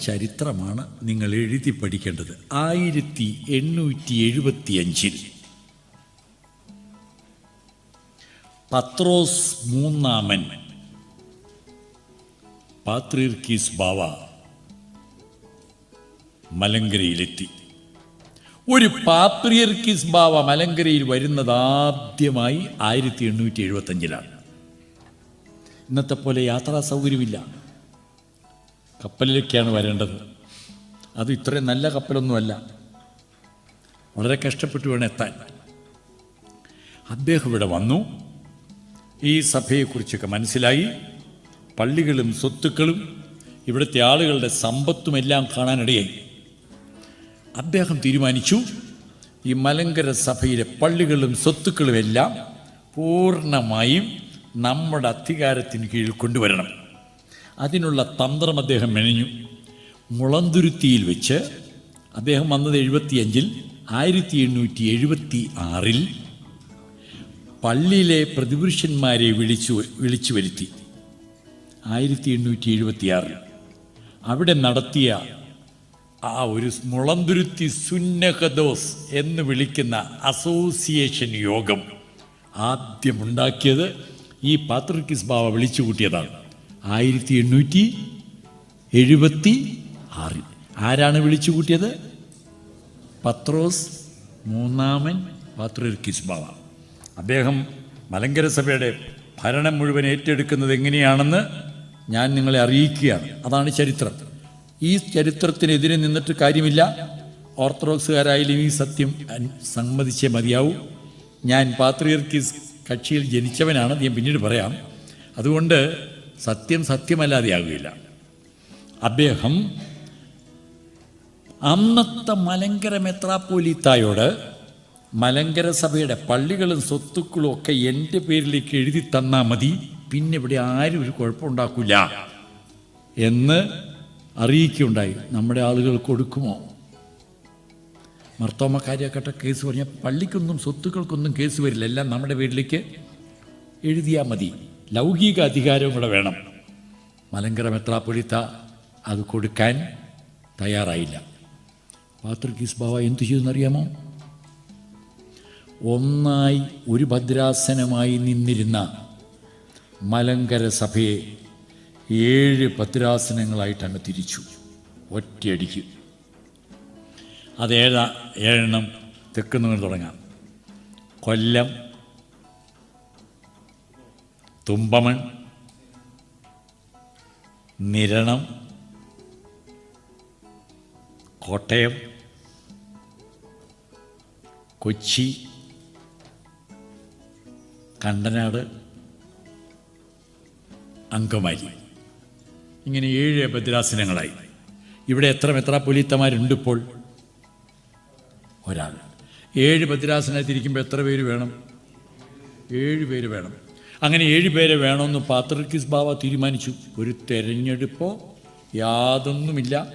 ചരിത്രമാണ് നിങ്ങൾ എഴുതി പഠിക്കേണ്ടത്. ആയിരത്തി എണ്ണൂറ്റി എഴുപത്തിയഞ്ചിൽ. പത്രോസ് മൂന്നാമൻ. പാത്രീർക്കീസ് ബാവ മലങ്കരയിലെത്തി. ഒരു പാത്രിയർക്കിസ് ബാവ മലങ്കരയിൽ വരുന്നത് ആദ്യമായി ആയിരത്തി എണ്ണൂറ്റി എഴുപത്തഞ്ചിലാണ് ഇന്നത്തെ പോലെ യാത്രാ സൗകര്യമില്ല കപ്പലിലേക്കാണ് വരേണ്ടത്. അത് ഇത്രയും നല്ല കപ്പലൊന്നുമല്ല. വളരെ കഷ്ടപ്പെട്ട് വേണം എത്താൻ. അദ്ദേഹം ഇവിടെ വന്നു. ഈ സഭയെക്കുറിച്ചൊക്കെ മനസ്സിലായി. പള്ളികളും സ്വത്തുക്കളും ഇവിടുത്തെ ആളുകളുടെ സമ്പത്തും എല്ലാം കാണാനിടയായി. അദ്ദേഹം തീരുമാനിച്ചു ഈ മലങ്കര സഭയിലെ പള്ളികളും സ്വത്തുക്കളും എല്ലാം പൂർണമായും നമ്മുടെ അധികാരത്തിന് കീഴിൽ കൊണ്ടുവരണം. അതിനുള്ള തന്ത്രം അദ്ദേഹം മെനഞ്ഞു. മുളന്തുരുത്തിയിൽ വെച്ച് അദ്ദേഹം വന്നത് എഴുപത്തിയഞ്ചിൽ ആയിരത്തി എണ്ണൂറ്റി എഴുപത്തി ആറിൽ പള്ളിയിലെ പ്രതിപുരുഷന്മാരെ വിളിച്ചു വിളിച്ചു വരുത്തി. ആയിരത്തി എണ്ണൂറ്റി എഴുപത്തി ആറിൽ അവിടെ നടത്തിയ ആ ഒരു മുളന്തുരുത്തി സുന്നഹദോസ് എന്ന് വിളിക്കുന്ന അസോസിയേഷൻ യോഗം ആദ്യമുണ്ടാക്കിയത് ഈ പാത്രിക്കിസ് ബാവ വിളിച്ചു കൂട്ടിയതാണ്. ആയിരത്തി എണ്ണൂറ്റി എഴുപത്തി ആറിൽ ആരാണ് വിളിച്ചു കൂട്ടിയത്? പത്രോസ് മൂന്നാമൻ പാത്രിക്കിസ് ബാവ അദ്ദേഹം മലങ്കര സഭയുടെ ഭരണം മുഴുവൻ ഏറ്റെടുക്കുന്നത് എങ്ങനെയാണെന്ന് ഞാൻ നിങ്ങളെ അറിയിക്കുകയാണ്. അതാണ് ചരിത്രം. ഈ ചരിത്രത്തിനെതിരെ നിന്നിട്ട് കാര്യമില്ല. ഓർത്തഡോക്സുകാരായാലും ഈ സത്യം സമ്മതിച്ചേ മതിയാവൂ. ഞാൻ പാത്രിയർക്കിസ് കക്ഷിയിൽ ജനിച്ചവനാണ് ഞാൻ പിന്നീട് പറയാം. അതുകൊണ്ട് സത്യം സത്യമല്ലാതെയാകുകയില്ല അദ്ദേഹം അന്നത്തെ മലങ്കര മെത്രാപ്പോലീത്തായോട് മലങ്കര സഭയുടെ പള്ളികളും സ്വത്തുക്കളും ഒക്കെ എന്റെ പേരിലേക്ക് എഴുതി തന്നാൽ മതി. പിന്നെ ഇവിടെ ആരും ഒരു കുഴപ്പമുണ്ടാക്കില്ല എന്ന് അറിയിക്കുകയുണ്ടായി. നമ്മുടെ ആളുകൾ കൊടുക്കുമോ? മർത്തോമക്കാരിയാക്കട്ടെ കേസ് പറഞ്ഞാൽ പള്ളിക്കൊന്നും സ്വത്തുക്കൾക്കൊന്നും കേസ് വരില്ല. എല്ലാം നമ്മുടെ പേരിലേക്ക് എഴുതിയാൽ മതി. ലൗകിക അധികാരവും കൂടെ വേണം. മലങ്കര മെത്രാപ്പൊലിത്ത അത് കൊടുക്കാൻ തയ്യാറായില്ല. പാത്രിക്കീസ് ബാവ എന്തു ചെയ്തെന്നറിയാമോ ഒന്നായി ഒരു ഭദ്രാസനമായി നിന്നിരുന്ന മലങ്കര സഭയെ ഏഴ് ഭദ്രാസനങ്ങളായിട്ട് അങ്ങ് തിരിച്ചു. ഒറ്റയടിക്ക്. അത് ഏഴാ ഏഴെണ്ണം തെക്കുന്നവർ തുടങ്ങാം. കൊല്ലം തുമ്പമൺ നിരണം കോട്ടയം കൊച്ചി കണ്ടനാട് അങ്കമാരി ഇങ്ങനെ ഏഴ് ഭദ്രാസനങ്ങളായി. ഇവിടെ എത്ര മെത്രാപ്പൊലീത്തമാരുണ്ട് ഇപ്പോൾ ഒരാൾ. ഏഴ് ഭദ്രാസനത്തിരിക്കുമ്പോൾ എത്ര പേര് വേണം? ഏഴ് പേര് വേണം. അങ്ങനെ ഏഴുപേരെ വേണമെന്ന് പാത്രക്കിസ് ബാവ തീരുമാനിച്ചു. ഒരു തെരഞ്ഞെടുപ്പോ യാതൊന്നുമില്ല.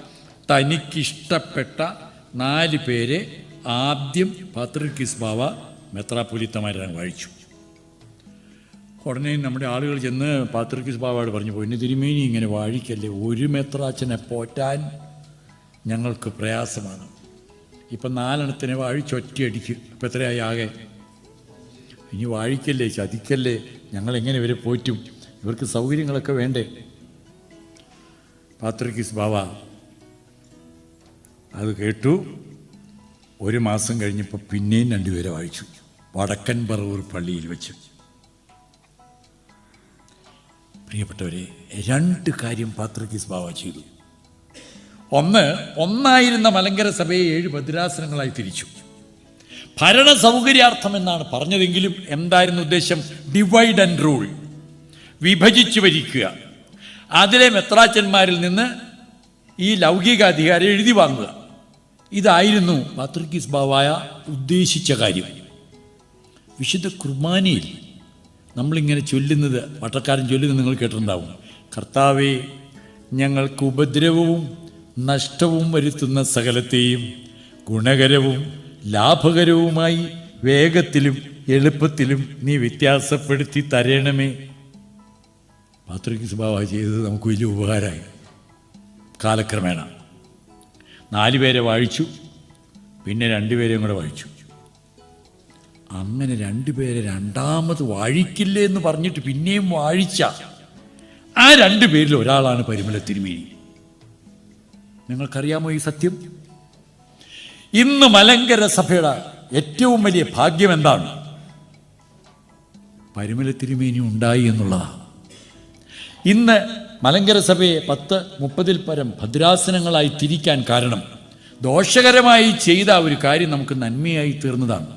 തനിക്കിഷ്ടപ്പെട്ട നാല് പേരെ ആദ്യം പാത്രക്കിസ് ബാവ മെത്രാപ്പൊലിത്തമാരാണ് വായിച്ചു. ഉടനെ നമ്മുടെ ആളുകൾ ചെന്ന് പാത്രക്കിസ് ബാവയോട് പറഞ്ഞു പൊന്നു തിരുമേനി ഇങ്ങനെ വാഴിക്കല്ലേ? ഒരു മെത്രാച്ചനെ പോറ്റാൻ ഞങ്ങൾക്ക് പ്രയാസമാണ്. ഇപ്പം നാലെണ്ണത്തിനെ വാഴിച്ചൊറ്റയടിക്കും ഇപ്പം എത്രയായി ആകെ? ഇനി വാഴിക്കല്ലേ? ചതിക്കല്ലേ? ഞങ്ങൾ എങ്ങനെ ഇവരെ പോറ്റും? ഇവർക്ക് സൗകര്യങ്ങളൊക്കെ വേണ്ടേ? പാത്രിക്കിസ് ബാവ അത് കേട്ടു. ഒരു മാസം കഴിഞ്ഞപ്പോൾ പിന്നെയും രണ്ടുപേരെ വായിച്ചു. വടക്കൻ പറവൂർ പള്ളിയിൽ വെച്ച്. പ്രിയപ്പെട്ടവരെ രണ്ട് കാര്യം പാത്രിക്കിസ് ബാവ ചെയ്തു. ഒന്ന് ഒന്നായിരുന്ന മലങ്കര സഭയെ ഏഴ് ഭദ്രാസനങ്ങളായി തിരിച്ചു. ഭരണ സൗകര്യാർത്ഥം എന്നാണ് പറഞ്ഞതെങ്കിലും എന്തായിരുന്നു ഉദ്ദേശം? ഡിവൈഡ് ആൻഡ് റൂൾ വിഭജിച്ചു ഭരിക്കുക. അതിലെ മെത്രാച്ചന്മാരിൽ നിന്ന് ഈ ലൗകിക അധികാരം എഴുതി വാങ്ങുക. ഇതായിരുന്നു പാത്രിക്കിസ് ബാവായ ഉദ്ദേശിച്ച കാര്യം. വിശുദ്ധ കുർബാനയിൽ നമ്മളിങ്ങനെ ചൊല്ലുന്നത് വട്ടക്കാരൻ ചൊല്ലുന്നത് നിങ്ങൾ കേട്ടിട്ടുണ്ടാവും. കർത്താവെ ഞങ്ങൾക്ക് ഉപദ്രവവും നഷ്ടവും വരുത്തുന്ന സകലത്തെയും ഗുണകരവും ലാഭകരവുമായി വേഗത്തിലും എളുപ്പത്തിലും നീ വ്യത്യാസപ്പെടുത്തി തരണമേ. പാത്രിക് സ്വഭാവ ചെയ്തത് നമുക്ക് വലിയ ഉപകാരമായി. കാലക്രമേണ. നാല് പേരെ വാഴിച്ചു. പിന്നെ രണ്ടുപേരെയും കൂടെ വാഴിച്ചു. അങ്ങനെ രണ്ടുപേരെ രണ്ടാമത് വാഴിക്കില്ലേ എന്ന് പറഞ്ഞിട്ട് പിന്നെയും വാഴിച്ച ആ രണ്ടു പേരിൽ ഒരാളാണ് പരിമല തിരുമേനി നിങ്ങൾക്കറിയാമോ ഈ സത്യം? ഇന്ന് മലങ്കര സഭയുടെ ഏറ്റവും വലിയ ഭാഗ്യം എന്താണ്? പരിമല തിരുമേനി ഉണ്ടായി എന്നുള്ളതാണ് ഇന്ന് മലങ്കര സഭയെ പത്ത് മുപ്പതിൽ പരം ഭദ്രാസനങ്ങളായി തിരിക്കാൻ കാരണം ദോഷകരമായി ചെയ്ത ഒരു കാര്യം നമുക്ക് നന്മയായി തീർന്നതാണ്.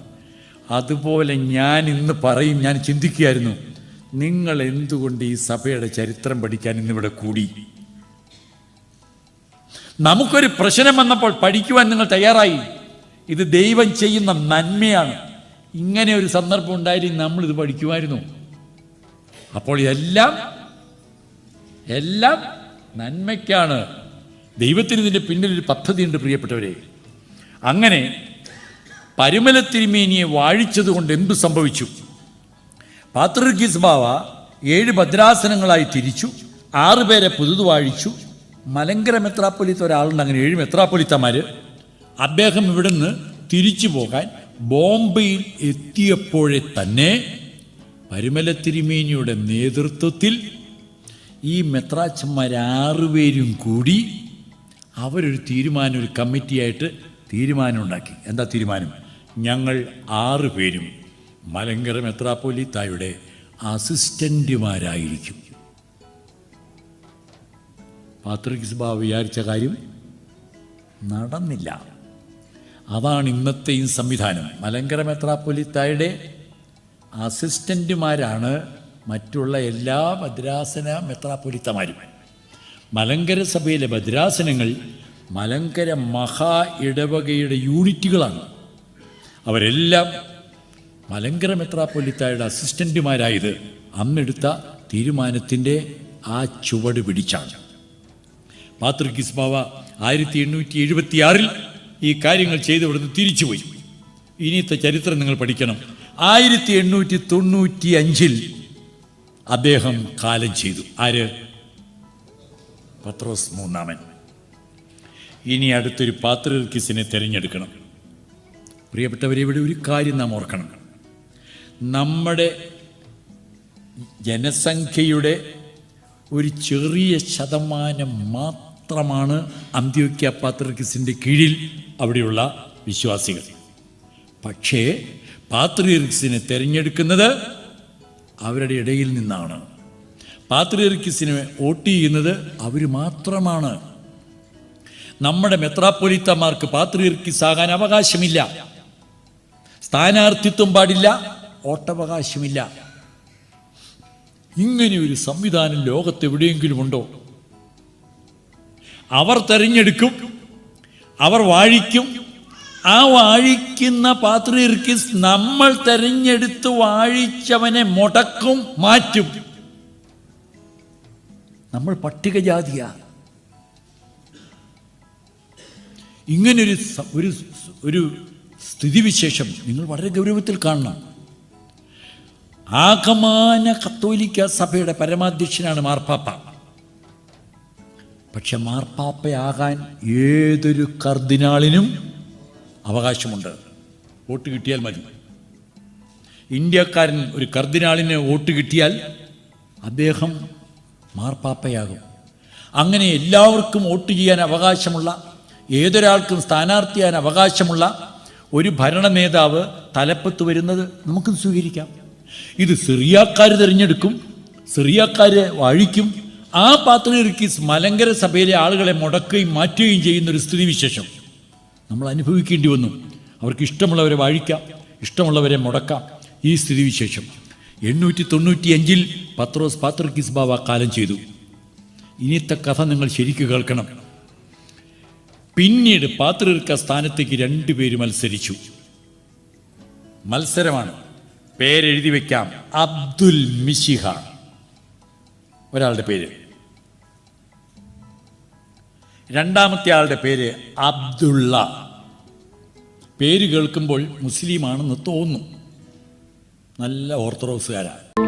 അതുപോലെ ഞാൻ ഇന്ന് പറയും ഞാൻ ചിന്തിക്കുകയായിരുന്നു നിങ്ങൾ എന്തുകൊണ്ട് ഈ സഭയുടെ ചരിത്രം പഠിക്കാൻ ഇന്നിവിടെ കൂടി? നമുക്കൊരു പ്രശ്നം വന്നപ്പോൾ പഠിക്കുവാൻ നിങ്ങൾ തയ്യാറായി. ഇത് ദൈവം ചെയ്യുന്ന നന്മയാണ്. ഇങ്ങനെ ഒരു സന്ദർഭം ഉണ്ടായിരുന്നു നമ്മൾ ഇത് പഠിക്കുമായിരുന്നു. അപ്പോൾ എല്ലാം എല്ലാം നന്മയ്ക്കാണ്. ദൈവത്തിന് ഇതിന്റെ പിന്നിൽ ഒരു പദ്ധതിയുണ്ട് പ്രിയപ്പെട്ടവരെ. അങ്ങനെ പരുമല തിരുമേനിയെ വാഴിച്ചതുകൊണ്ട് എന്തു സംഭവിച്ചു? പാത്രിർഗീസ് ബാവ ഏഴ് ഭദ്രാസനങ്ങളായി തിരിച്ചു ആറുപേരെ പുതുതു വാഴിച്ചു മലങ്കര മെത്രാപ്പൊലിത്ത ഒരാളുണ്ട് അങ്ങനെ ഏഴ് മെത്രാപ്പൊലിത്തമാർ അദ്ദേഹം ഇവിടുന്ന് തിരിച്ചു പോകാൻ ബോംബെയിൽ എത്തിയപ്പോഴേ തന്നെ പരിമല തിരുമേനിയുടെ നേതൃത്വത്തിൽ ഈ മെത്രാച്ചന്മാരാറുപേരും കൂടി അവരൊരു തീരുമാനം ഒരു കമ്മിറ്റിയായിട്ട് തീരുമാനം ഉണ്ടാക്കി എന്താ തീരുമാനം? ഞങ്ങൾ ആറുപേരും മലങ്കര മെത്രാപ്പൊലിത്തായുടെ അസിസ്റ്റന്റുമാരായിരിക്കും. പാത്രിക്സ് ബാബു വിചാരിച്ച കാര്യം നടന്നില്ല. അതാണ് ഇന്നത്തെയും സംവിധാനം. മലങ്കര മെത്രാപ്പൊലിത്തായുടെ അസിസ്റ്റന്റുമാരാണ് മറ്റുള്ള എല്ലാ ഭദ്രാസന മെത്രാപ്പൊലിത്തമാരും. മലങ്കര സഭയിലെ ഭദ്രാസനങ്ങൾ മലങ്കര മഹാ ഇടവകയുടെ യൂണിറ്റുകളാണ്. അവരെല്ലാം മലങ്കര മെത്രാപ്പൊലിത്തായുടെ അസിസ്റ്റന്റുമാരായത് അന്നെടുത്ത തീരുമാനത്തിന്റെ ആ ചുവട് പിടിച്ചാണ്. പാത്രിക്കിസ് ബാവ ആയിരത്തി എണ്ണൂറ്റി എഴുപത്തിയാറിൽ ഈ കാര്യങ്ങൾ ചെയ്ത് ഇവിടുന്ന് തിരിച്ചുപോയി. ഇനിയത്തെ ചരിത്രം നിങ്ങൾ പഠിക്കണം. ആയിരത്തി എണ്ണൂറ്റി തൊണ്ണൂറ്റി അഞ്ചിൽ അദ്ദേഹം കാലം ചെയ്തു. ആര്? പത്രോസ് മൂന്നാമൻ. ഇനി അടുത്തൊരു പാത്രകിസിനെ തിരഞ്ഞെടുക്കണം. പ്രിയപ്പെട്ടവരെ ഇവിടെ ഒരു കാര്യം നാം ഓർക്കണം. നമ്മുടെ ജനസംഖ്യയുടെ ഒരു ചെറിയ ശതമാനം മാത്രമാണ് അന്ത്യോക്യ പാത്രിർക്കിസിന്റെ കീഴിൽ അവിടെയുള്ള വിശ്വാസികൾ. പക്ഷേ പാത്രിയർക്കിസിനെ തിരഞ്ഞെടുക്കുന്നത് അവരുടെ ഇടയിൽ നിന്നാണ്. പാത്രിയർക്കിസിനെ വോട്ട് ചെയ്യുന്നത് അവർ മാത്രമാണ്. നമ്മുടെ മെത്രാപ്പൊലിത്തമാർക്ക് പാത്രിയർക്കിസ് ആകാൻ അവകാശമില്ല. സ്ഥാനാർത്ഥിത്വം പാടില്ല വോട്ടവകാശമില്ല. ഇങ്ങനെ ഒരു സംവിധാനം ലോകത്ത് എവിടെയെങ്കിലും ഉണ്ടോ? അവർ തെരഞ്ഞെടുക്കും. അവർ വാഴിക്കും. ആ വാഴിക്കുന്ന പാത്രീർക്ക് നമ്മൾ തെരഞ്ഞെടുത്ത് വാഴിച്ചവനെ മുടക്കും മാറ്റും. നമ്മൾ പട്ടികജാതിയാ. ഇങ്ങനൊരു ഒരു ഒരു സ്ഥിതിവിശേഷം നിങ്ങൾ വളരെ ഗൗരവത്തിൽ കാണണം. ആകമാന കത്തോലിക്ക സഭയുടെ പരമാധ്യക്ഷനാണ് മാർപ്പാപ്പ. പക്ഷെ മാർപ്പാപ്പയാകാൻ ഏതൊരു കർദിനാളിനും അവകാശമുണ്ട്. വോട്ട് കിട്ടിയാൽ മതി. ഇന്ത്യക്കാരൻ ഒരു കർദിനാളിന് വോട്ട് കിട്ടിയാൽ അദ്ദേഹം മാർപ്പാപ്പയാകും. അങ്ങനെ എല്ലാവർക്കും വോട്ട് ചെയ്യാൻ അവകാശമുള്ള ഏതൊരാൾക്കും സ്ഥാനാർത്ഥിയാൻ അവകാശമുള്ള ഒരു ഭരണ നേതാവ് തലപ്പത്ത് വരുന്നത് നമുക്ക് സ്വീകരിക്കാം. ഇത് സിറിയാക്കാർ തിരഞ്ഞെടുക്കും സിറിയാക്കാർ വാഴിക്കും ആ പാത്രീർക്കീസ് മലങ്കര സഭയിലെ ആളുകളെ മുടക്കുകയും മാറ്റുകയും ചെയ്യുന്ന ഒരു സ്ഥിതിവിശേഷം നമ്മൾ അനുഭവിക്കേണ്ടി വന്നു. അവർക്ക് ഇഷ്ടമുള്ളവരെ വാഴിക്കാം ഇഷ്ടമുള്ളവരെ മുടക്കാം. ഈ സ്ഥിതിവിശേഷം എണ്ണൂറ്റി തൊണ്ണൂറ്റി അഞ്ചിൽ പത്രോസ് പാത്രിക്കിസ് ബാബ കാലം ചെയ്തു. ഇനിയത്തെ കഥ നിങ്ങൾ ശരിക്കു കേൾക്കണം. പിന്നീട് പാത്രീർക്ക സ്ഥാനത്തേക്ക് രണ്ടുപേര് മത്സരിച്ചു. മത്സരമാണ്. പേരെഴുതി വെക്കാം. അബ്ദുൽ മിശിഹ. ഒരാളുടെ പേര്. രണ്ടാമത്തെ ആളുടെ പേര് അബ്ദുള്ള. പേര് കേൾക്കുമ്പോൾ മുസ്ലിമാണെന്ന് തോന്നും. നല്ല ഓർത്തഡോക്സുകാരാണ്